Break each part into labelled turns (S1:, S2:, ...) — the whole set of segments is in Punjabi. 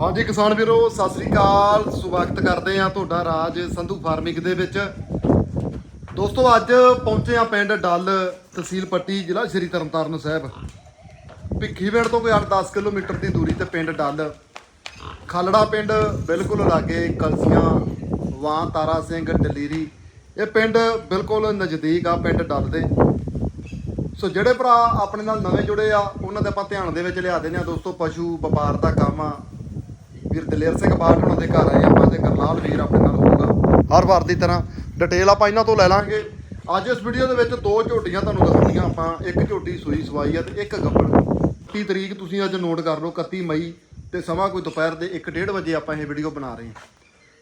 S1: ਹਾਂਜੀ ਕਿਸਾਨ ਵੀਰੋ, ਸਤਿ ਸ੍ਰੀ ਅਕਾਲ। ਸਵਾਗਤ ਕਰਦੇ ਆ ਤੁਹਾਡਾ ਰਾਜ ਸੰਧੂ ਫਾਰਮਿੰਗ ਦੇ ਵਿੱਚ। ਦੋਸਤੋ, ਅੱਜ ਪਹੁੰਚੇ ਆ ਪਿੰਡ ਡੱਲ ਤਹਿਸੀਲ ਪੱਟੀ, ਜ਼ਿਲ੍ਹਾ ਸ਼੍ਰੀ ਤਰਨਤਾਰਨ ਸਾਹਿਬ। ਭਿੱਖੀਵਿੰਡ ਤੋਂ ਕੋਈ 8-10 ਕਿਲੋਮੀਟਰ ਦੀ ਦੂਰੀ ਤੇ ਪਿੰਡ ਡੱਲ। ਖਾਲੜਾ ਪਿੰਡ, ਬਿਲਕੁਲ ਲਾਗੇ ਕਲਸੀਆਂ, ਵਾਂ, ਤਾਰਾ ਸਿੰਘ, ਡਲੀਰੀ। ਇਹ ਪਿੰਡ ਬਿਲਕੁਲ ਨਜ਼ਦੀਕ ਆ ਪਿੰਡ ਡੱਲ ਦੇ। ਸੋ ਜਿਹੜੇ ਭਰਾ ਆਪਣੇ ਨਾਲ ਨਵੇਂ ਜੁੜੇ ਆ, ਉਹਨਾਂ ਦੇ ਆਪਾਂ ਧਿਆਨ ਦੇ ਵਿੱਚ ਲਿਆ ਦਿੰਦੇ ਆ ਦੋਸਤੋ, ਪਸ਼ੂ, ਵਪਾਰ ਦਾ ਕੰਮ ਆ। ਵੀਰ ਦਲੇਰ ਸਿੰਘ ਬਾਠ ਉਹਨਾਂ ਦੇ ਘਰ ਆਏ, ਆਪਾਂ ਤੇ ਕਰਨਾਲ ਵੀਰ ਆਪਣੇ ਨਾਲ ਹੋਊਗਾ। ਹਰ ਵਾਰ ਦੀ ਤਰ੍ਹਾਂ ਡਿਟੇਲ ਆਪਾਂ ਇਹਨਾਂ ਤੋਂ ਲੈ ਲਾਂਗੇ। ਅੱਜ ਇਸ ਵੀਡੀਓ ਦੇ ਵਿੱਚ ਦੋ ਝੋਟੀਆਂ ਤੁਹਾਨੂੰ ਦਿਖਾਉਣੀਆਂ ਆਪਾਂ ਇੱਕ ਝੋਟੀ ਸੂਈ ਸਵਾਈ ਆ ਤੇ ਇੱਕ ਗੱਬੜ। 30 ਤਰੀਕ ਤੁਸੀਂ ਅੱਜ ਨੋਟ ਕਰ ਲਓ 31 ਮਈ ਤੇ ਸਮਾਂ ਕੋਈ ਦੁਪਹਿਰ ਦੇ 1:30 ਵਜੇ ਆਪਾਂ ਇਹ ਵੀਡੀਓ ਬਣਾ ਰਹੇ ਹਾਂ।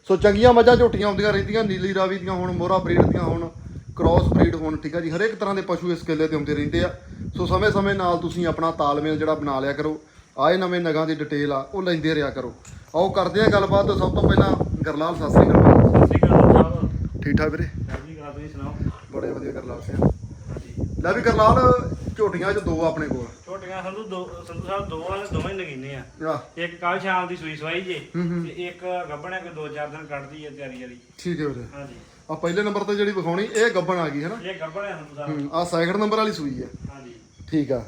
S1: ਸੋ ਚੰਗੀਆਂ ਮੱਝਾਂ ਝੋਟੀਆਂ ਆਉਂਦੀਆਂ ਰਹਿੰਦੀਆਂ, ਨੀਲੀ ਰਾਵੀ ਦੀਆਂ ਹੁਣ, ਮੋਹਰਾ ਬਰੀਡ ਦੀਆਂ ਹੁਣ ਕ੍ਰਾਸ ਬਰੀਡ ਹੋਣ, ਠੀਕ ਆ ਜੀ? ਹਰੇਕ ਤਰ੍ਹਾਂ ਦੇ ਪਸ਼ੂ ਇਸ ਕਿੱਲੇ ਤੇ ਆਉਂਦੇ ਰਹਿੰਦੇ ਆ। ਸੋ ਸਮੇਂ-ਸਮੇਂ ਨਾਲ ਤੁਸੀਂ ਆਪਣਾ ਤਾਲਮੇਲ ਜਿਹੜਾ ਬਣਾ ਲਿਆ ਕਰੋ। ਆਏ ਨਵੇਂ ਨਗਾਂ ਦੀ ਡਿਟੇਲ ਆ, ਉਹ ਲੈਂਦੇ ਰਿਹਾ ਕਰੋ। ਆਓ ਕਰਦੇ ਆ ਗੱਲਬਾਤ। ਸਭ ਤੋਂ ਪਹਿਲਾਂ ਗਰਲਾਲ ਸਤਿ ਸ੍ਰੀ ਅਕਾਲ।
S2: ਸਤਿ ਸ਼੍ਰੀ ਅਕਾਲ ਸਾਹਿਬ
S1: ਠੀਕ ਠਾਕ ਵੀਰੇ?
S2: ਜੀ ਗੱਲ ਤੁਸੀਂ ਸੁਣਾਓ?
S1: ਬੜੇ ਵਧੀਆ ਗਰਲਾਲ ਸਿੰਘ
S2: ਹਾਂਜੀ
S1: ਲੈ ਵੀ ਗਰਲਾਲ ਝੋਟੀਆਂ 'ਚ ਦੋ ਆਪਣੇ ਕੋਲ।
S2: ਛੋਟੀਆਂ ਸੰਧੂ ਦੋ ਸੰਧੂ ਸਾਹਿਬ ਦੋ ਵਾਲੇ ਦੋਵੇਂ ਨਗੀਨੇ ਆ।
S1: ਆ
S2: ਇੱਕ ਕੱਲ ਸ਼ਾਮ ਦੀ ਸੂਈ ਸਵਾਈ ਜੇ ਤੇ ਇੱਕ ਗੱਬਣਾ ਕੇ ਦੋ ਚਾਰ ਦਿਨ ਕੱਢਦੀ ਹੈ ਤਿਆਰੀ ਵਾਲੀ।
S1: ਠੀਕ ਹੈ ਵੀਰੇ।
S2: ਹਾਂਜੀ।
S1: ਆ ਪਹਿਲੇ ਨੰਬਰ ਤੇ ਜਿਹੜੀ ਵਿਖਾਉਣੀ ਇਹ ਗੱਬਣ ਆ ਗਈ ਹੈ ਨਾ?
S2: ਇਹ ਗੱਬਣਾ ਸੰਧੂ ਸਾਹਿਬ।
S1: ਆ ਸੈਕਿੰਡ ਨੰਬਰ ਵਾਲੀ ਸੂਈ ਹੈ।
S2: ਹਾਂਜੀ।
S1: ਠੀਕ ਆ।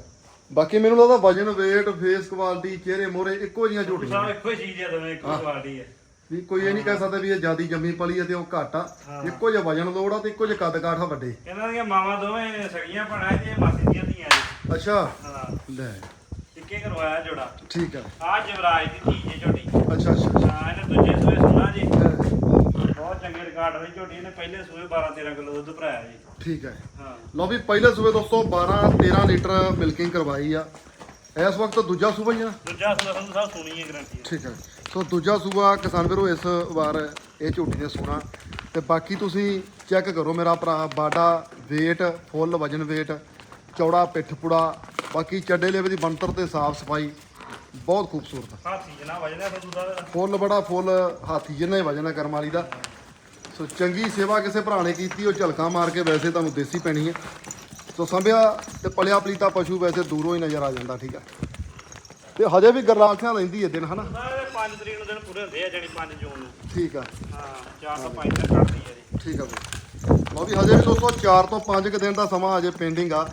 S1: ਬਾਕੀ ਮੈਨੂੰ ਲੱਗਦਾ ਵਜਨ weight ਫੇਸ ਕੁਆਲਿਟੀ ਚਿਹਰੇ ਮੋਰੇ ਇੱਕੋ ਜੀਆਂ
S2: ਸੰਧੂ
S1: ਝੋਟੀਆਂ
S2: ਸਾਹਿਬ ਇੱਕੋ ਹੀ ਚੀਜ਼ ਦੋਵੇਂ ਇੱਕੋ ਕੁਆਲਿਟੀ ਹੈ
S1: ਵੀ ਕੋਈ ਇਹ ਨਹੀਂ ਕਹਿ ਸਕਦਾ ਵੀ ਇਹ ਜਿਆਦੀ ਜੰਮੀ ਪਲੀ ਹੈ ਤੇ ਉਹ ਘੱਟ ਆ। ਇੱਕੋ ਜਿਹਾ ਵਜਨ ਲੋੜ ਆ ਤੇ ਇੱਕੋ ਜਿਹਾ ਕੱਦ ਕਾਠ ਆ ਵੱਡੇ।
S2: ਇਹਨਾਂ ਦੀਆਂ ਮਾਵਾਂ ਦੋਵੇਂ ਸਗੀਆਂ ਭੈਣਾਂ ਤੇ ਮਾਸੀ ਦੀਆਂ ਧੀਆਂ ਜੀ
S1: ਅੱਛਾ।
S2: ਹਾਂ।
S1: ਲੈ।
S2: ਇੱਕੇ ਕਰਵਾਇਆ ਜੋੜਾ।
S1: ਠੀਕ ਆ।
S2: ਆ ਜਵਰਾਜ ਦੀ ਧੀ ਜੇ ਝੋਟੀ
S1: ਅੱਛਾ ਅੱਛਾ
S2: ਹਾਂ ਇਹਨੇ ਦੂਜੇ ਸੂਏ ਜੀ ਚੰਗੇ ਰਿਕਾਰਡ ਝੋਟੀ ਪਹਿਲੇ ਸੂਏ 12 13 ਕਿਲੋ ਦੁੱਧ ਭਰਾਇਆ ਜੀ।
S1: ਠੀਕ ਹੈ।
S2: ਹਾਂ।
S1: ਲਓ ਵੀ ਪਹਿਲੇ ਸੂਬੇ ਦੋਸਤੋ 12 13 ਲੀਟਰ ਮਿਲਕਿੰਗ ਕਰਵਾਈ ਆ। ਇਸ ਵਕਤ ਦੂਜਾ ਸੂਬਾ ਹੀ ਆ।
S2: ਦੂਜਾ ਸੂਆ ਸੰਧੂ ਸਾਹਿਬ ਸੁਣੀ ਹੈ ਗਰੰਟੀ
S1: ਠੀਕ ਹੈ। ਸੋ ਦੂਜਾ ਸੂਬਾ ਕਿਸਾਨ ਵੀਰੋ ਇਸ ਵਾਰ ਇਹ ਝੋਟੀ ਨੇ ਸੋਣਾ। ਤੇ ਬਾਕੀ ਤੁਸੀਂ ਚੈੱਕ ਕਰੋ ਮੇਰਾ ਭਰਾ ਬਾਡਾ weight ਫੁੱਲ ਵਜਨ weight ਚੌੜਾ ਪਿੱਠ ਪੁੜਾ ਬਾਕੀ ਚੱਡੇ ਲੇਵੇ ਦੀ ਬੰਤਰ ਤੇ ਸਾਫ਼ ਸਫ਼ਾਈ ਬਹੁਤ ਖੂਬਸੂਰਤ
S2: ਹਾਥੀ ਜਨਾ ਵਜਦਾ
S1: ਫੁੱਲ ਬੜਾ ਫੁੱਲ ਹਾਥੀ ਜਿੰਨਾ ਹੀ ਵਜਨ ਕਰਮ ਵਾਲੀ ਦਾ। ਸੋ ਚੰਗੀ ਸੇਵਾ ਕਿਸੇ ਭਰਾ ਨੇ ਕੀਤੀ ਉਹ ਝਲਕਾ ਮਾਰ ਕੇ ਵੈਸੇ ਤੁਹਾਨੂੰ ਦੇਸੀ ਪੈਣੀ ਹੈ। ਸੋ ਸੰਭਿਆ ਤੇ ਪਲਿਆ ਪਲੀਤਾ ਪਸ਼ੂ ਵੈਸੇ ਦੂਰੋਂ ਹੀ ਨਜ਼ਰ ਆ ਜਾਂਦਾ ਠੀਕ ਆ। ਤੇ ਹਜੇ ਵੀ ਗਰਲਾਖਿਆਂ ਲੈਂਦੀ ਹੈ ਦਿਨ ਹਨਾ?
S2: ਸਾਰੇ 5 ਤਰੀਕ ਨੂੰ ਦਿਨ ਪੂਰੇ ਹੁੰਦੇ ਆ ਜਿਹੜੀ 5 ਜੂਨ ਨੂੰ।
S1: ਠੀਕ ਆ।
S2: ਹਾਂ 4 ਤੋਂ 5 ਤੱਕ ਕੱਢਦੀ ਹੈ ਜੀ।
S1: ਠੀਕ ਆ ਬਈ ਲਓ ਵੀ ਹਜੇ ਵੀ ਦੋਸਤੋ 4 ਤੋਂ 5 ਕੁ ਦਿਨ ਦਾ ਸਮਾਂ ਹਜੇ ਪੈਂਡਿੰਗ ਆ।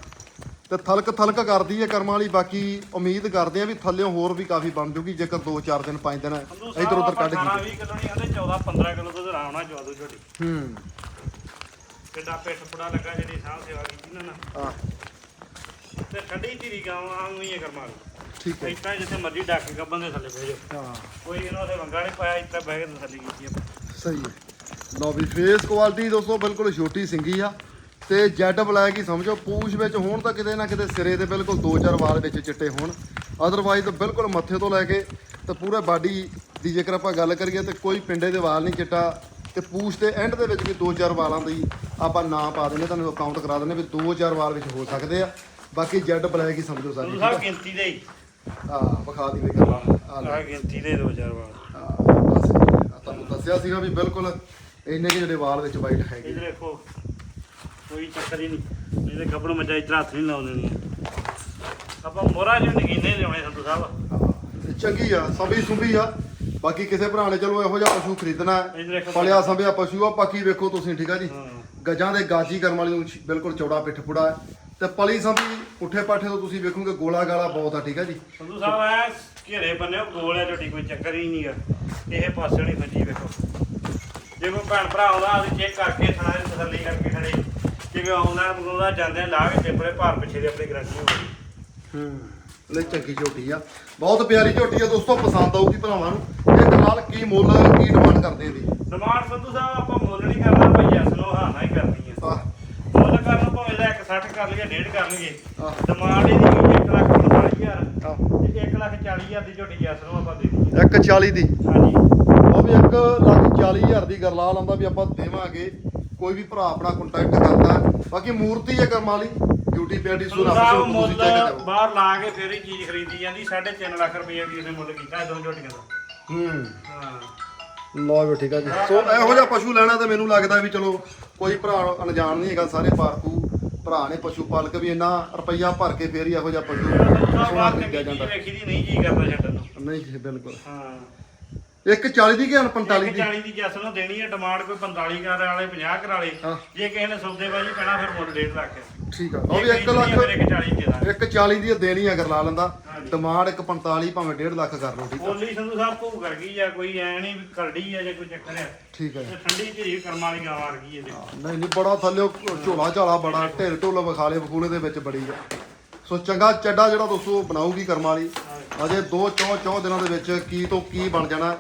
S1: ਤੇ ਥਲਕ ਥਲਕ ਕਰਦੀ ਹੈ ਕਰਮਾਂ ਵਾਲੀ ਬਾਕੀ ਉਮੀਦ ਕਰਦੇ ਆ ਵੀ ਥੱਲਿਓਂ ਹੋਰ ਵੀ ਕਾਫੀ ਬਣ ਜੂਗੀ ਜੇਕਰ 2-4 ਦਿਨ 5 ਦਿਨ ਇਧਰ ਉਧਰ ਕੱਢ
S2: 18
S1: ਗਈ।
S2: 20 ਕਿਲੋ ਨਹੀਂ ਕਹਿੰਦੇ 14 15 ਕਿਲੋ ਦੁੱਧ ਆਉਣਾ ਚਵਾਦੂ ਝੋਟੀ।
S1: ਹੂੰ।
S2: ਕਿੱਡਾ ਪਿੱਠ ਪੁੜਾ ਲੱਗਾ ਜਿਹੜੀ ਸਾਹ ਸੇਵਾ ਕੀਤੀ ਨਾ ਨਾ। ਤੇ ਠੰਡੀ ਧੀਰੀ ਗਾਵਾਂ ਨੂੰ ਹੀ ਕਰਮਾ
S1: ਠੀਕ ਹੈ।
S2: ਇੱਥੇ ਜਿੱਥੇ ਮਰਜ਼ੀ ਡੱਕ ਕੇ ਗੱਬਨ ਦੇ ਥੱਲੇ ਬਹਿ ਜਾਓ।
S1: ਹਾਂ।
S2: ਕੋਈ ਇਹਨਾਂ ਦੇ ਵੰਗਾ ਨਹੀਂ ਪਾਇਆ ਇੱਥੇ ਬਹਿ ਕੇ ਤਸੱਲੀ ਕੀਤੀ
S1: ਸਹੀ ਹੈ। ਲਓ ਵੀ ਫੇਸ ਕੁਆਲਿਟੀ ਦੋਸਤੋ ਬਿਲਕੁਲ ਛੋਟੀ ਸਿੰਗੀ ਆ। ਤੇ ਜੈਡ ਬਲੈਕ ਹੀ ਸਮਝੋ ਪੂਛ ਵਿੱਚ ਹੋਣ ਤਾਂ ਕਿਤੇ ਨਾ ਕਿਤੇ ਸਿਰੇ ਤੇ ਬਿਲਕੁਲ ਦੋ ਚਾਰ ਵਾਲ ਵਿੱਚ ਚਿੱਟੇ ਹੋਣ। ਅਦਰਵਾਈਜ਼ ਬਿਲਕੁਲ ਮੱਥੇ ਤੋਂ ਲੈ ਕੇ ਤੇ ਪੂਰੇ ਬਾਡੀ ਦੀ ਜੇਕਰ ਆਪਾਂ ਗੱਲ ਕਰੀਏ ਤੇ ਕੋਈ ਪਿੰਡੇ ਦੇ ਵਾਲ ਨਹੀਂ ਚਿੱਟਾ ਤੇ ਪੂਛ ਦੇ ਐਂਡ ਦੇ ਵਿੱਚ ਵੀ ਦੋ ਚਾਰ ਵਾਲਾਂ ਦੀ ਆਪਾਂ ਨਾਂ ਪਾ ਦਿੰਦੇ ਤੁਹਾਨੂੰ ਅਕਾਊਂਟ ਕਰਾ ਦਿੰਦੇ ਵੀ ਦੋ ਚਾਰ ਵਾਲ ਵਿੱਚ ਹੋ ਸਕਦੇ ਆ। ਬਾਕੀ ਜੈਡ ਬਲੈਕ ਹੀ ਸਮਝੋ ਸਾਰੀ ਆ?
S2: ਗਿਣਤੀ ਦੇ ਹੀ।
S1: ਵਿਖਾ ਦੀ ਵੇ ਆ
S2: ਗਿਣਤੀ ਦੇ 2000 ਵਾਰ
S1: ਹਾਂ, ਬਸ। ਆ ਤੁਹਾਨੂੰ ਦੱਸਿਆ ਸੀਗਾ ਵੀ ਬਿਲਕੁਲ ਇੰਨੇ ਕਿ ਜਿਹੜੇ ਵਾਲ ਵਿੱਚ ਵਾਈਟ ਹੈਗੇ।
S2: ਇਧਰ ਦੇਖੋ ਕੋਈ ਚੱਕਰ ਹੀ ਨਹੀਂ। ਇਹਦੇ ਗੱਬੜ ਮੱਜਾ ਇਧਰ ਹੱਥ ਨਹੀਂ ਲਾਉਣ ਦੇਣੀ ਆਪਾਂ ਮੋਰਾ ਜਿਹੇ ਨਗੀਨੇ ਲਿਆਉਣੇ ਸੰਧੂ ਸਾਹਿਬ।
S1: ਤੇ ਚੰਗੀ ਆ ਸੰਭੀ ਸੁੰਭੀ ਆ। ਬਾਕੀ ਕਿਸੇ ਭਰਾ ਨੇ ਚਲੋ ਇਹੋ ਜਿਹਾ ਪਸ਼ੂ ਖਰੀਦਣਾ ਹੈ,
S2: ਦੇਖੋ
S1: ਪਲਿਆ ਸੰਭਿਆ ਪਸ਼ੂ ਆ ਬਾਕੀ ਵੇਖੋ ਤੁਸੀਂ ਠੀਕ ਆ ਜੀ? ਗਜਾਂ ਦੇ ਗਾਜੀ ਕਰਮ ਵਾਲੀ ਨੂੰ ਬਿਲਕੁਲ ਚੌੜਾ ਪਿੱਠ ਪੁੜਾ ਹੈ। ਤੇ ਪਲੀ ਸੰਭੀ ਪੁੱਠੇ ਪਾਠੇ ਤੋਂ ਤੁਸੀਂ ਵੇਖੋਗੇ ਗੋਲਾ ਗਾਲਾ ਬਹੁਤ ਆ ਠੀਕ ਆ ਜੀ?
S2: ਸੰਧੂ ਸਾਹਿਬ ਐ ਘੇਰੇ ਬੰਨੇ ਗੋਲ ਹੈ ਝੋਟੀ ਕੋਈ ਚੱਕਰ ਹੀ ਨਹੀਂਗਾ ਇਹ ਪਾਸੇ ਨਹੀਂ ਫੱਜੀ ਵੇਖੋ। ਜੇ ਕੋਈ ਭੈਣ ਭਰਾ ਆਉਂਦਾ ਅਸੀਂ ਚੈੱਕ ਕਰਕੇ ਥਣਾ ਦੀ ਤਸੱਲੀ ਕਰਕੇ ਖੜੇ। ਜਿਵੇਂ ਆਨਲਾਈਨ ਮੰਗਾਉਂਦਾ ਜਾਂਦੇ ਲਾ ਕੇ ਟੇਪੜੇ ਭਾਰ ਪਿੱਛੇ ਦੀ ਆਪਣੀ ਗਰੰਟੀ ਹੋਊਗੀ
S1: ਹੂੰ ਲੈ ਚੰਗੀ ਝੋਟੀ ਆ। ਬਹੁਤ ਪਿਆਰੀ ਝੋਟੀ ਆ ਦੋਸਤੋ ਪਸੰਦ ਆਊਗੀ ਭਰਾਵਾਂ ਨੂੰ। ਇਹ ਨਾਲ ਕੀ ਮੁੱਲ ਕੀ ਡਿਮਾਂਡ ਕਰਦੇ ਇਹਦੀ?
S2: ਡਿਮਾਂਡ ਸੰਧੂ ਸਾਹਿਬ ਆਪਾਂ ਮੁੱਲ ਨਹੀਂ ਕਰਨਾ ਭਾਈ ਐਸ ਨੂੰ ਹਾਂ ਨਾ ਹੀ ਕਰਨੀ ਹੈ। ਮੁੱਲ ਕਰਨ ਭਾਵੇਂ ਦਾ 160 ਕਰ ਲਈਏ ਡੇਢ ਕਰ ਲਈਏ। ਡਿਮਾਂਡ ਇਹਦੀ 1 ਲੱਖ 45000
S1: ਆਹ।
S2: ਤੇ 1 ਲੱਖ 40000 ਦੀ ਝੋਟੀ ਐਸ ਨੂੰ ਆਪਾਂ ਦੇ ਦਈਏ।
S1: ਇੱਕ 40 ਦੀ?
S2: ਹਾਂਜੀ।
S1: ਉਹ ਵੀ 1 ਲੱਖ 40 ਹਜ਼ਾਰ ਦੀ ਗਰਲਾਲ ਆਉਂਦਾ ਵੀ ਆਪਾਂ ਦੇਵਾਂਗੇ। ਕੋਈ ਵੀ ਭਰਾ ਆਪਣਾ ਕੰਟੈਕਟ ਕਰਦਾ ਬਾਕੀ ਮੂਰਤੀ ਹੈ ਕਰਮ ਵਾਲੀ ਡਿਊਟੀ ਪੈਂਡੀ
S2: ਸਾਹਿਬ ਮੁੱਲ
S1: ਚੈੱਕ ਕਰੋ।
S2: ਬਾਹਰ ਲਾ ਕੇ ਫਿਰ ਹੀ ਚੀਜ਼ ਖਰੀਦੀ ਜਾਂਦੀ 3.5 ਲੱਖ ਰੁਪਏ ਵੀ ਇਹਨੇ ਮੁੱਲ ਕੀਤਾ ਇਹ ਦੋ ਝੋਟੀਆਂ ਦਾ।
S1: ਹੂੰ।
S2: ਹਾਂ।
S1: ਲਓ ਵੀ ਠੀਕ ਆ ਜੀ। ਸੋ ਇਹੋ ਜਿਹਾ ਪਸ਼ੂ ਲੈਣਾ ਤੇ ਮੈਨੂੰ ਲੱਗਦਾ ਵੀ ਚਲੋ ਕੋਈ ਭਰਾ ਅਣਜਾਣ ਨਹੀਂ ਹੈਗਾ ਸਾਰੇ ਪਾਰਕੂ ਭਰਾ ਨੇ ਪਸ਼ੂ ਪਾਲਕ ਵੀ ਇੰਨਾ ਰੁਪਈਆ ਭਰ ਕੇ ਫੇਰ ਹੀ ਇਹੋ ਜਿਹਾ ਪਸ਼ੂ ਸੋਹਣਾ
S2: ਬਾਹਰ
S1: ਖਰੀਦਿਆ
S2: ਚੰਗੀ ਚੀਜ਼
S1: ਜਾਂਦਾ।
S2: ਵੇਖੀ ਦੀ ਨਹੀਂ ਜੀ ਕਰਦਾ ਛੱਡਣ ਨੂੰ।
S1: ਨਹੀਂ ਜੀ ਬਿਲਕੁਲ।
S2: ਹਾਂ।
S1: ਇੱਕ 40 ਦੀ ਕਿ 45
S2: ਇੱਕ
S1: ਦੀ?
S2: 40 ਦੀ ਜੱਸ ਨੂੰ ਦੇਣੀ ਹੈ ਡਿਮਾਂਡ ਕੋਈ 45 ਕਰ ਵਾਲੇ 50 ਕਰ ਵਾਲੇ।
S1: ਹਾਂ।
S2: ਜੇ ਕਿਸੇ ਨੇ ਸੌਦੇਬਾਜੀ ਪੈਣਾ ਫਿਰ ਮੁੱਲ 1.5 ਲੱਖ ਹੈ।
S1: ਠੀਕ ਆ। ਉਹ ਵੀ 1
S2: ਫਿਰ
S1: ਲੱਖ
S2: ਇੱਕ 40 ਦੇ ਦਾਂਗੇ
S1: ਇੱਕ 40 ਦੀ ਦੇਣੀ ਆ ਲਾ ਲੈਂਦਾ। ਡਿਮਾਂਡ ਇੱਕ 45 ਭਾਵੇਂ 1.5 ਲੱਖ ਕਰ ਲਓ ਠੀਕ ਆ।
S2: ਬੋਲੀ ਸੰਧੂ ਸਾਹਿਬ ਭੂ ਕਰ ਗਈ ਆ ਕੋਈ ਐ ਨਹੀਂ ਵੀ ਕਰੜੀ ਆ ਜਾਂ ਕੋਈ ਚੱਕਰ ਆ।
S1: ਠੀਕ ਹੈ
S2: ਤੇ ਠੰਡੀ ਝੀਰੀ ਕਰਮਾਂ ਵਾਲੀ ਗਾਂ ਵਰ ਗਈ ਇਹਦੇ
S1: ਨਹੀਂ ਨਹੀਂ ਬੜਾ ਥੱਲੇ ਝੋਲਾ ਝਾਲਾ ਬੜਾ ਢੇਰ ਢੋਲ ਵਿਖਾਲੇ ਬਖੂਲੇ ਦੇ ਵਿੱਚ ਬੜੀ ਆ। ਸੋ ਚੰਗਾ ਚੱਡਾ ਜਿਹੜਾ ਦੋਸਤੋ ਬਣਾਊਗੀ ਕਰਮ ਵਾਲੀ ਅਜੇ ਦੋ ਚੌ ਚੌ ਦਿਨਾਂ ਦੇ ਵਿੱਚ ਕੀ ਤੋਂ ਕੀ ਬਣ ਜਾਣਾ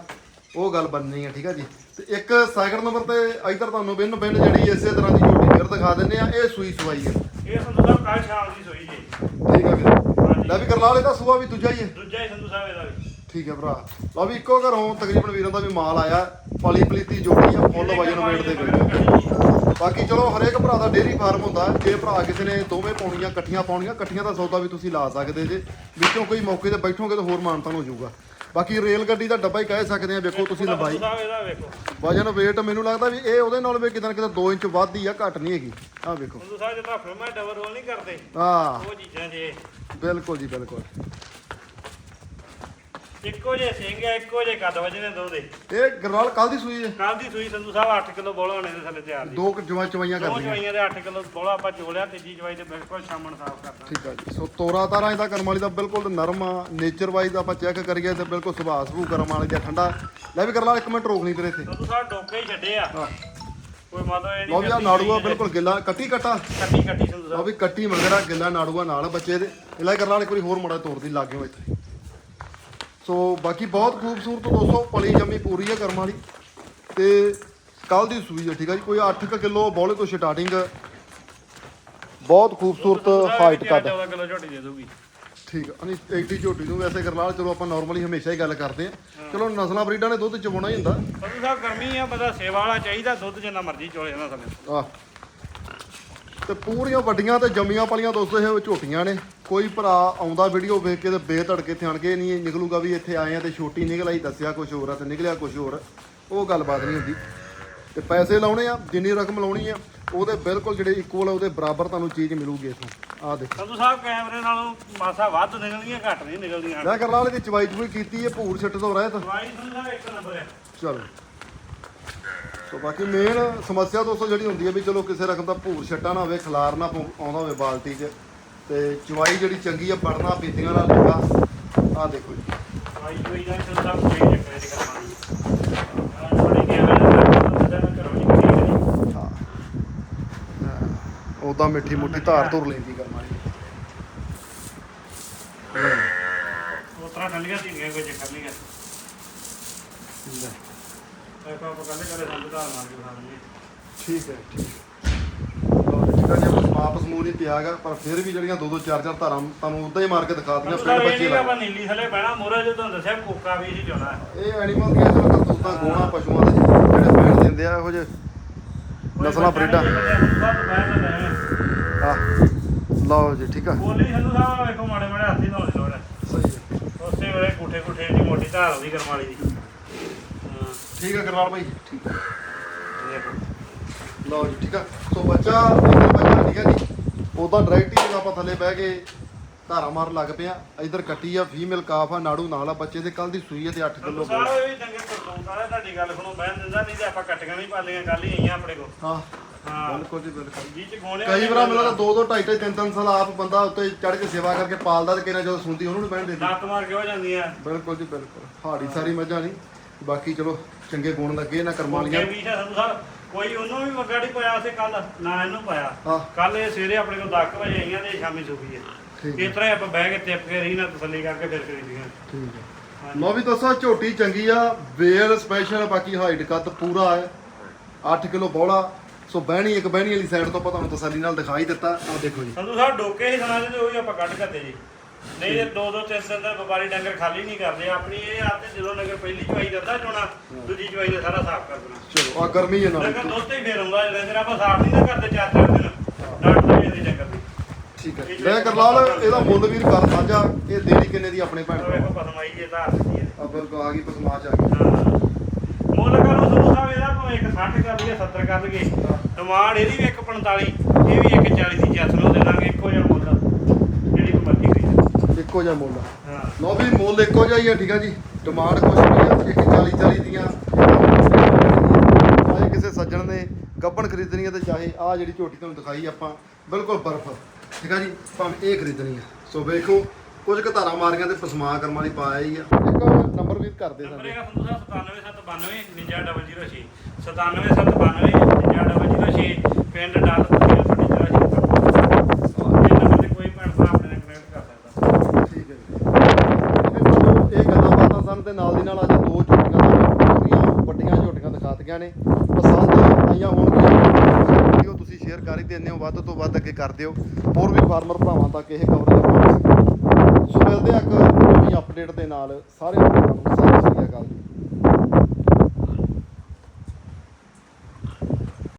S1: ਉਹ ਗੱਲ ਬਣਨੀ ਆ ਠੀਕ ਆ ਜੀ? ਤੇ ਇੱਕ ਸੈਕਿੰਡ ਨੰਬਰ ਤੇ ਇਧਰ ਤੁਹਾਨੂੰ ਬਿੰਨ ਬਿੰਨ ਜਿਹੜੀ ਇਸੇ ਤਰ੍ਹਾਂ ਦੀ ਝੋਟੀ ਫਿਰ ਦਿਖਾ ਦਿੰਨੇ ਆ ਇਹ ਸੂਈ ਸਵਾਈ ਹੈ
S2: ਇਹ ਸੰਧੂ ਸਾਹਿਬ ਕੱਲ ਸ਼ਾਮ ਦੀ ਸੋਈ ਜੀ।
S1: ਠੀਕ ਆ ਵੀਰ। ਲੈ ਵੀ ਕਰਨਾਲ ਇਹਦਾ ਸੂਆ ਵੀ ਦੂਜਾ ਹੀ ਹੈ
S2: ਦੂਜਾ ਹੀ ਸੰਧੂ ਸਾਹਿਬ ਇਹਦਾ ਵੀ।
S1: ਠੀਕ ਹੈ ਭਰਾ। ਲਓ ਵੀ ਇੱਕੋ ਘਰੋਂ ਤਕਰੀਬਨ ਵੀਰਾਂ ਦਾ ਵੀ ਮਾਲ ਆਇਆ ਪਲੀ ਪਲੀਤੀ ਜੋੜੀ ਆ ਫੁੱਲ ਵਜਨ ਦੇ ਵਿੱਚ। ਬਾਕੀ ਚਲੋ ਹਰੇਕ ਭਰਾ ਦਾ ਡੇਰੀ ਫਾਰਮ ਹੁੰਦਾ ਜੇ ਭਰਾ ਕਿਸੇ ਨੇ ਦੋਵੇਂ ਪਾਉਣੀਆਂ ਇਕੱਠੀਆਂ ਪਾਉਣੀਆਂ ਇਕੱਠੀਆਂ ਦਾ ਸੌਦਾ ਵੀ ਤੁਸੀਂ ਲਾ ਸਕਦੇ ਜੇ। ਵਿੱਚੋਂ ਕੋਈ ਮੌਕੇ ਤੇ ਬੈਠੋਗੇ ਤਾਂ ਹੋਰ ਮਾਨਤਾਨ ਹੋ ਜਾਊਗਾ। ਬਾਕੀ ਰੇਲ ਗੱਡੀ ਦਾ ਡੱਬਾ ਹੀ ਕਹਿ ਸਕਦੇ ਆ ਵੇਖੋ ਤੁਸੀਂ ਲੰਬਾਈ।
S2: ਸਾਹਿਬ ਇਹਦਾ ਵੇਖੋ।
S1: ਵਜਨ weight ਮੈਨੂੰ ਲੱਗਦਾ ਵੀ ਇਹ ਉਹਦੇ ਨਾਲ ਵੀ ਕਿਤੇ ਨਾ ਕਿਤੇ 2 ਇੰਚ ਵੱਧ ਹੀ ਆ ਘੱਟ ਨਹੀਂ ਹੈਗੀ। ਆਹ ਵੇਖੋ।
S2: ਸੰਧੂ ਸਾਹਿਬ ਜਦੋਂ ਫਿਲਮਾਂ ਡਬਲ ਰੋਲ ਨਹੀਂ ਕਰਦੇ।
S1: ਆਹ
S2: ਉਹ ਚੀਜ਼ਾਂ ਜੇ।
S1: ਬਿਲਕੁਲ ਜੀ ਬਿਲਕੁਲ।
S2: ਇੱਕੋ ਜੇ ਸਿੰਘ ਆ ਇੱਕੋ ਜੇ ਕੱਦ ਵਜਨੇ ਦੋ ਦੇ
S1: ਇਹ ਗਰਵਾਲ ਕੱਲ ਦੀ ਸੂਈ ਹੈ।
S2: ਕੱਲ ਦੀ ਸੂਈ ਸੰਧੂ ਸਾਹਿਬ 8 ਕਿਲੋ ਬੋਲਾ ਹੋਣੇ ਦੇ ਥੱਲੇ ਤਿਆਰ
S1: ਦੋ ਕੁ ਜਵਾਂ ਚਵਾਈਆਂ
S2: ਦੋ
S1: ਕਰਦੀਆਂ
S2: ਚਵਾਈਆਂ ਦੇ 8 ਕਿਲੋ ਬੋਲਾ ਆਪਾਂ ਚੋਲਿਆ ਤੀਜੀ ਚਵਾਈ ਤੇ ਬਿਲਕੁਲ ਸ਼ਾਮਣ ਸਾਫ਼ ਕਰਦਾ
S1: ਠੀਕ ਆ ਜੀ। ਸੋ ਤੋਰਾ ਤਾਰਾ ਇਹਦਾ ਕਰਮ ਵਾਲੀ ਦਾ ਬਿਲਕੁਲ ਨਰਮ ਆ ਨੇਚਰ ਵਾਈਜ਼ ਆਪਾਂ ਚੈੱਕ ਕਰੀਏ ਤੇ ਬਿਲਕੁਲ ਸੁਭਾਅ ਸੁਭੂ ਕਰਮ ਵਾਲੀ ਦਾ ਠੰਡਾ। ਲੈ ਵੀ ਕਰ ਲਾ ਇੱਕ ਮਿੰਟ ਰੋਕ ਨਹੀਂ ਤੇਰੇ ਇੱਥੇ।
S2: ਸੰਧੂ ਸਾਹਿਬ ਡੋਕੇ ਹੀ ਛੱਡੇ ਆ।
S1: ਹਾਂ।
S2: ਕੋਈ ਮਤਲਬ ਇਹ
S1: ਲਓ ਵੀ ਆ ਨਾੜੂਆ ਬਿਲਕੁਲ ਗਿੱਲਾ ਕੱਟੀ ਕੱਟਾ।
S2: ਕੱਟੀ ਕੱਟੀ ਸੰਧੂ ਸਾਹਿਬ
S1: ਵੀ ਕੱਟੀ ਮਗਰਾ ਗਿੱਲਾ ਨਾੜੂਆ ਨਾਲ ਬੱਚੇ ਦੇ। ਇਹ ਲੈ ਕਰ ਲਾ ਇੱਕ ਵਾਰੀ ਹੋਰ ਮੜਾ ਤੋੜਦੀ ਲੱਗੇ ਇੱਥੇ। ਸੋ ਬਾਕੀ ਬਹੁਤ ਖੂਬਸੂਰਤ ਦੋਸਤੋ ਪਲੀ ਜੰਮੀ ਪੂਰੀ ਹੈ ਕਰਮ ਵਾਲੀ। ਤੇ ਕੱਲ ਦੀ ਸੂਈ ਹੈ ਠੀਕ ਆ ਜੀ? ਕੋਈ 8 ਕਿਲੋ ਬੋਲੇ ਤੋਂ ਸਟਾਰਟਿੰਗ ਬਹੁਤ ਖੂਬਸੂਰਤ ਹਾਈਟ ਕੱਦ
S2: 14 ਕਿਲੋ ਝੋਟੀ ਦੇ ਦੂਗੀ
S1: ਠੀਕ ਆ ਨਹੀਂ 80 ਝੋਟੀ ਨੂੰ ਵੈਸੇ ਕਰਨਾਲ ਚਲੋ ਆਪਾਂ ਨਾਰਮਲੀ ਹਮੇਸ਼ਾ ਹੀ ਗੱਲ ਕਰਦੇ ਆ ਚਲੋ ਨਸਲਾਂ ਬਰੀਡਾਂ ਨੇ ਦੁੱਧ ਚਵਾਉਣਾ ਹੀ ਹੁੰਦਾ।
S2: ਸੰਧੂ ਸਾਹਿਬ ਗਰਮੀ ਆ ਬੰਦਾ ਸੇਵਾ ਵਾਲਾ ਚਾਹੀਦਾ ਦੁੱਧ ਜਿੰਨਾ ਮਰਜ਼ੀ ਚੋਲੇ ਇਹਨਾਂ ਥੱਲੇ
S1: ਆ ਤੇ ਪੂਰੀਆਂ ਵੱਡੀਆਂ ਤੇ ਜੰਮੀਆਂ ਪਲੀਆਂ ਦੋਸਤੋ ਇਹ ਝੋਟੀਆਂ ਨੇ। ਕੋਈ ਭਰਾ ਆਉਂਦਾ ਵੀਡੀਓ ਵੇਖ ਕੇ ਤੇ ਬੇਧੜਕੇ ਧਿਆਨ ਕੇ ਨਹੀਂ ਨਿਕਲੂਗਾ ਵੀ ਇੱਥੇ ਆਏ ਆ ਤੇ ਛੋਟੀ ਨਿਕਲ ਆਈ ਦੱਸਿਆ ਕੁਝ ਹੋਰ ਆ ਤੇ ਨਿਕਲਿਆ ਕੁਝ ਹੋਰ। ਉਹ ਗੱਲਬਾਤ ਨਹੀਂ ਹੁੰਦੀ। ਤੇ ਪੈਸੇ ਲਾਉਣੇ ਆ ਜਿੰਨੀ ਰਕਮ ਲਾਉਣੀ ਆ ਉਹਦੇ ਬਿਲਕੁਲ ਜਿਹੜੇ ਇਕੁਅਲ ਆ ਉਹਦੇ ਬਰਾਬਰ ਤੁਹਾਨੂੰ ਚੀਜ਼ ਮਿਲੂਗੀ ਇਥੋਂ। ਆ ਦੇਖੋ।
S2: ਸੰਧੂ ਸਾਹਿਬ ਕੈਮਰੇ ਨਾਲੋਂ ਮਾਸਾ ਵੱਧ ਨਿਕਲਦੀਆਂ ਘੱਟ ਨਹੀਂ ਨਿਕਲਦੀਆਂ
S1: ਮੈਂ ਕਰਨਾਲ ਦੀ ਚਵਾਈ ਚਵਾਈ ਕੀਤੀ ਹੈ ਭੂਰ ਛੱਟ ਤੋਂ ਰਹਿਤ।
S2: ਦਵਾਈ ਸੰਧੂ ਸਾਹਿਬ ਇੱਕ ਨੰਬਰ ਹੈ।
S1: ਚਲੋ। ਸੋ ਬਾਕੀ ਮੇਨ ਸਮੱਸਿਆ ਦੋਸਤੋ ਜਿਹੜੀ ਹੁੰਦੀ ਹੈ ਵੀ ਚਲੋ ਕਿਸੇ ਰਕਮ ਦਾ ਭੂਰ ਛੱਟਾ ਨਾ ਹੋਵੇ ਖਲਾਰ ਨਾ ਆਉਂਦਾ ਹੋਵੇ ਬਾਲਟੀ 'ਚ ਤੇ ਚਵਾਈ ਜਿਹੜੀ ਚੰਗੀ ਆ ਪੜਨਾ ਪੀਤੀਆਂ ਨਾਲ ਲੱਗਾ ਆ ਦੇਖੋ ਜੀ।
S2: ਦਾ ਕੋਈ ਚੱਕਰ ਨਹੀਂ ਨਹੀਂ।
S1: ਹਾਂ। ਉਦਾਂ ਮਿੱਠੀ ਮੁੱਠੀ ਧਾਰ ਧੁਰ ਲੈਂਦੀ ਕਰਮ
S2: ਉਸ ਤਰ੍ਹਾਂ ਠੰਡੀਆਂ ਧੀਆਂ ਕੋਈ ਚੱਕਰ ਨਹੀਂ ਹੈ
S1: ਲੈ,
S2: ਆਪਾਂ ਕੱਲੇ ਕਰੇ ਸੰਧੂ ਧਾਰ ਮਾਰ ਕੇ ਖਾ ਲੈਂਦੇ
S1: ਠੀਕ ਹੈ ਠੀਕ ਹੈ। ਲਓ ਜੀ, ਹੈ ਆਪਾਂ ਸਮਾਪ ਸਮੂਹ ਨਹੀਂ ਪਿਆਗਾ ਪਰ ਫਿਰ ਵੀ ਜਿਹੜੀਆਂ ਦੋ ਦੋ ਚਾਰ ਚਾਰ ਧਾਰਾਂ ਤੁਹਾਨੂੰ ਉਦਾਂ ਹੀ ਮਾਰ ਕੇ ਦਿਖਾ ਦਿੰਦੇ
S2: ਸਾਹਿਬ ਇਹ
S1: ਬੱਚੇ
S2: ਨਹੀਂ
S1: ਲਾ
S2: ਆਪਾਂ ਨੀਲੀ ਥੱਲੇ ਬਹਿਣਾ। ਮੋਰੇ ਜੋ ਤੁਹਾਨੂੰ ਦੱਸਿਆ ਕੋਕਾ ਵੀ ਸੀ ਚੋਣਾ
S1: ਇਹ ਐਨੀਮਲ ਦੀਆਂ ਚਲੋ ਕਰਤੂਤਾਂ ਗੋਣਾ ਪਸ਼ੂਆਂ ਦੇ ਜਿਹੜੇ ਪੈਣ ਦਿੰਦੇ ਆ ਇਹੋ ਜਿਹੇ ਨਸਲਾਂ ਬਰੀਡਾਂ। ਆ ਲਓ ਜੀ ਠੀਕ ਆ।
S2: ਬੋਲੀ ਸੰਧੂ ਸਾਹਿਬ ਵੇਖੋ ਮਾੜੇ ਮਾੜੇ ਹੱਥੀ ਨਾਲ ਲੋੜ ਹੈ।
S1: ਸਹੀ ਹੈ।
S2: ਉਸੇ ਵੇਲੇ ਕੋਠੇ ਕੋਠੇ ਦੀ ਮੋਟੀ ਧਾਰ ਆਉਂਦੀ ਕਰਮ ਵਾਲੀ ਦੀ। ਹਾਂ
S1: ਠੀਕ ਆ ਕਰਨਾਲ ਭਾਈ? ਠੀਕ ਆ। ਲਓ ਜੀ ਠੀਕ ਆ। ਸੋ ਬੱਚਾ ਇਧਰ ਬੱਚਾ ਠੀਕ ਆ ਜੀ। ਉਦਾਂ ਡਾਇਰੈਕਟ ਹੀ ਜਦੋਂ ਆਪਾਂ ਥੱਲੇ ਬਹਿ ਕੇ ਧਾਰਾ ਮਾਰ ਲੱਗ ਪਿਆ ਇਧਰ ਕੱਟੀ ਆ ਫੀਮੇਲ ਕਾਫ ਆ ਨਾੜੂ ਨਾਲ ਆ ਬੱਚੇ ਦੇ ਕੱਲ ਦੀ ਸੂਈ ਆ ਤੇ 8 ਕਿਲੋ
S2: ਇਹ ਵੀ ਚੰਗੇ ਕਰਤੂਤ ਵਾਲੇ ਤੁਹਾਡੀ ਗੱਲ ਸੁਣੋ ਬਹਿਣ ਦਿੰਦਾ ਨਹੀਂ ਤੇ ਆਪਾਂ ਕੱਟੀਆਂ ਨਹੀਂ ਪਾਲੀਆਂ ਕੱਲ ਹੀ ਆਈਆਂ ਆਪਣੇ ਕੋਲ।
S1: ਹਾਂ
S2: ਹਾਂ।
S1: ਬਿਲਕੁਲ ਜੀ ਬਿਲਕੁਲ।
S2: ਜੀ ਚ ਗੋਣੇ
S1: ਕਈ ਵਾਰ ਮਿਲਦਾ ਦੋ ਦੋ ਢਾਈ ਢਾਈ ਤਿੰਨ ਤਿੰਨ ਸਾਲ ਆਪ ਬੰਦਾ ਉੱਤੇ ਚੜ ਕੇ ਸੇਵਾ ਕਰਕੇ ਪਾਲਦਾ ਤੇ ਕਿਹਨਾਂ ਜਦੋਂ ਸੁਣਦੀ ਉਹਨੂੰ ਨਹੀਂ ਬਹਿਣ ਦਿੰਦੀ।
S2: ਲੱਤ ਮਾਰ ਕੇ ਹੋ ਜਾਂਦੀਆਂ
S1: ਬਿਲਕੁਲ ਜੀ ਬਿਲਕੁਲ। ਹਾੜੀ ਸਾਰੀ ਮੱਝਾਂ ਨਹੀਂ ਬਾਕੀ ਚਲੋ ਚੰਗੇ ਗੁਣ ਲੱਗੇ ਨਾ ਕਰਮਾਲੀਆਂ
S2: ਇਹ ਵੀ ਸੰਧੂ ਸਾਹਿਬ ਕੋਈ ਉਹਨੂੰ ਵੀ ਵਗਾੜੀ ਪਾਇਆ ਸੀ ਕੱਲ ਨਾ ਇਹਨੂੰ ਪਾਇਆ।
S1: ਹਾਂ।
S2: ਕੱਲ ਇਹ ਸਵੇਰੇ ਆਪਣੇ ਕੋਲ 10 ਵਜੇ ਆਈਆਂ ਤੇ ਸ਼ਾਮੀ ਸੁਖੀ ਹੈ। ਇਸ ਤਰ੍ਹਾਂ ਹੀ ਆਪਾਂ ਬਹਿ ਕੇ ਟਿਪ ਕੇ ਰਹੀ ਨਾ ਤਸੱਲੀ ਕਰਕੇ ਫਿਰ ਕਰੀਦੀਆਂ
S1: ਠੀਕ ਹੈ। ਲੋ ਵੀ ਦੱਸੋ ਝੋਟੀ ਚੰਗੀ ਆ ਵੇਲ ਸਪੈਸ਼ਲ ਬਾਕੀ ਹਾਈਟ ਕੱਦ ਪੂਰਾ ਹੈ। 8 ਕਿਲੋ ਬੋਲਾ ਸੋ ਬਹਿਣੀ ਇੱਕ ਬਹਿਣੀ ਵਾਲੀ ਸਾਈਡ ਤੋਂ ਆਪਾਂ ਤੁਹਾਨੂੰ ਤਸੱਲੀ ਨਾਲ ਦਿਖਾਈ ਦਿੱਤਾ। ਆ ਦੇਖੋ ਜੀ।
S2: ਸੰਧੂ ਸਾਹਿਬ ਡੋਕੇ ਹੀ ਸੁਣਾ ਦਿੰਦੇ ਉਹੀ ਆਪਾਂ ਕੱਢ ਕਰਦੇ ਜੀ। ਨਹੀਂ ਤੇ ਦੋ ਦੋ ਤਿੰਨ ਤਿੰਨ ਵਪਾਰੀ ਡੰਗਰ ਖਾਲੀ ਨਹੀਂ ਕਰਦੇ। ਆਪਣੀ ਇਹ ਆਤੇ ਜਦੋਂ ਨਗਰ ਪਹਿਲੀ ਚਵਾਈ ਕਰਦਾ ਚੋਣਾ ਦੂਜੀ ਚਵਾਈ ਦਾ ਸਾਰਾ ਸਾਫ਼ ਕਰ ਦੇਣਾ।
S1: ਚਲੋ ਆ ਗਰਮੀ ਹੈ ਨਾਲ
S2: ਡੰਗਰ ਦੁੱਧ ਤੇ ਹੀ ਫੇਰ ਆਉਂਦਾ ਜਿਹੜਾ ਫਿਰ ਆਪਾਂ ਸਾਫ਼ ਨਹੀਂ ਨਾ ਕਰਦੇ ਚਾਰ ਚਾਰ ਦਿਨ। ਡਾਟ ਦੇ ਦੇ ਡੰਗਰ ਦੀ।
S1: ਠੀਕ ਹੈ। ਲੈ ਕਰਲਾਲ ਇਹਦਾ ਮੁੱਲ ਵੀਰ ਕਰ ਸਾਂਝਾ। ਇਹ ਦੇਣੀ ਕਿੰਨੇ ਦੀ ਆਪਣੇ ਭੈਣ ਕੋਲ
S2: ਵੇਖੋ ਪਸਮਾਈ ਜੇ ਧਾਰ ਦਿੱਤੀ ਹੈ
S1: ਆ ਬਿਲਕੁਲ ਆ ਗਈ ਪਸਮਾਚ ਆ ਗਈ।
S2: ਮੁੱਲ ਕਰੋ ਸੰਧੂ ਸਾਹਿਬ ਇਹਦਾ ਭਾਵੇਂ ਇੱਕ 60 ਕਰ ਲਈਏ 70 ਕਰ ਲਈਏ। ਡਿਮਾਂਡ ਇਹਦੀ ਵੀ ਇੱਕ 45 ਇਹ ਵੀ ਇੱਕ 40 ਦੀ ਜੱਸ ਨੂੰ ਦੇ ਦਾਂਗੇ ਇੱਕੋ ਜਿਹਾ ਮੁੱਲ ਜਿਹੜੀ ਕੋ ਮਰਜ਼ੀ ਕਰੀ
S1: ਇੱਕੋ ਜਿਹਾ ਮੁੱਲ ਆ।
S2: ਹਾਂ।
S1: ਲੋ ਵੀ ਮੁੱਲ ਇੱਕੋ ਜਿਹਾ ਹੀ ਆ ਠੀਕ ਆ ਜੀ। ਡਿਮਾਂਡ ਕੁਛ ਨਹੀਂ ਆ ਇੱਕ 40 40 ਦੀਆਂ ਚਾਹੇ ਕਿਸੇ ਸੱਜਣ ਨੇ ਗੱਬਣ ਖਰੀਦਣੀ ਹੈ ਤੇ ਚਾਹੇ ਆ ਜਿਹੜੀ ਝੋਟੀ ਤੁਹਾਨੂੰ ਦਿਖਾਈ ਆਪਾਂ ਬਿਲਕੁਲ ਬਰਫ। ਠੀਕ ਆ ਜੀ ਭਾਵੇਂ ਇਹ ਖਰੀਦਣੀ ਆ। ਸੋ ਵੇਖੋ ਕੁਝ ਕੁ ਧਾਰਾਂ ਮਾਰੀਆਂ ਤੇ ਪਸਮਾ ਕਰਮ ਵਾਲੀ ਪਾਇਆ ਹੀ ਆ। ਇੱਕ ਨੰਬਰ ਵੀ ਕਰਦੇ
S2: ਨੰਬਰ
S1: ਸਾਡੇ
S2: ਹੈਗਾ ਸੰਧੂ ਸਾਹਿਬ 97792 99006 97792 ਪਿੰਡ ਡੱਲ ਤਹਿਸੀਲ ਪੱਟੀ ਜ਼ਿਲ੍ਹਾ ਸ਼੍ਰੀ ਇਹ ਨੰਬਰ ਤੇ ਕੋਈ ਭੈਣ ਭਰਾ ਆਪਣੇ ਨਾਲ ਕਨੈਕਟ ਕਰ ਸਕਦਾ
S1: ਠੀਕ ਹੈ ਜੀ ਇਹ ਤੁਹਾਨੂੰ ਇਹ ਗੱਲਾਂ ਬਾਤਾਂ ਸਨ ਤੇ ਨਾਲ ਦੀ ਨਾਲ ਅੱਜ ਦੋ ਝੋਟੀਆਂ ਪੂਰੀਆਂ ਵੱਡੀਆਂ ਝੋਟੀਆਂ ਦਿਖਾਤੀਆਂ ਨੇ। ਪਸੰਦ ਆਈਆਂ ਹੋਣਗੀਆਂ। ਵੀਡੀਓ ਤੁਸੀਂ ਸ਼ੇਅਰ ਕਰ ਹੀ ਦਿੰਦੇ ਹੋ। ਵੱਧ ਤੋਂ ਵੱਧ ਅੱਗੇ ਕਰ ਦਿਓ। ਹੋਰ ਵੀ ਫਾਰਮਰ ਭਰਾਵਾਂ ਤੱਕ ਇਹ ਕਵਰੇਜ ਪਹੁੰਚ ਸੋ ਮਿਲਦੇ ਆ ਇੱਕ ਨਵੀਂ ਅਪਡੇਟ ਦੇ ਨਾਲ। ਸਾਰੇ ਭਰਾਵਾਂ ਨੂੰ ਸਤਿ ਸ਼੍ਰੀ ਅਕਾਲ। ਜੀ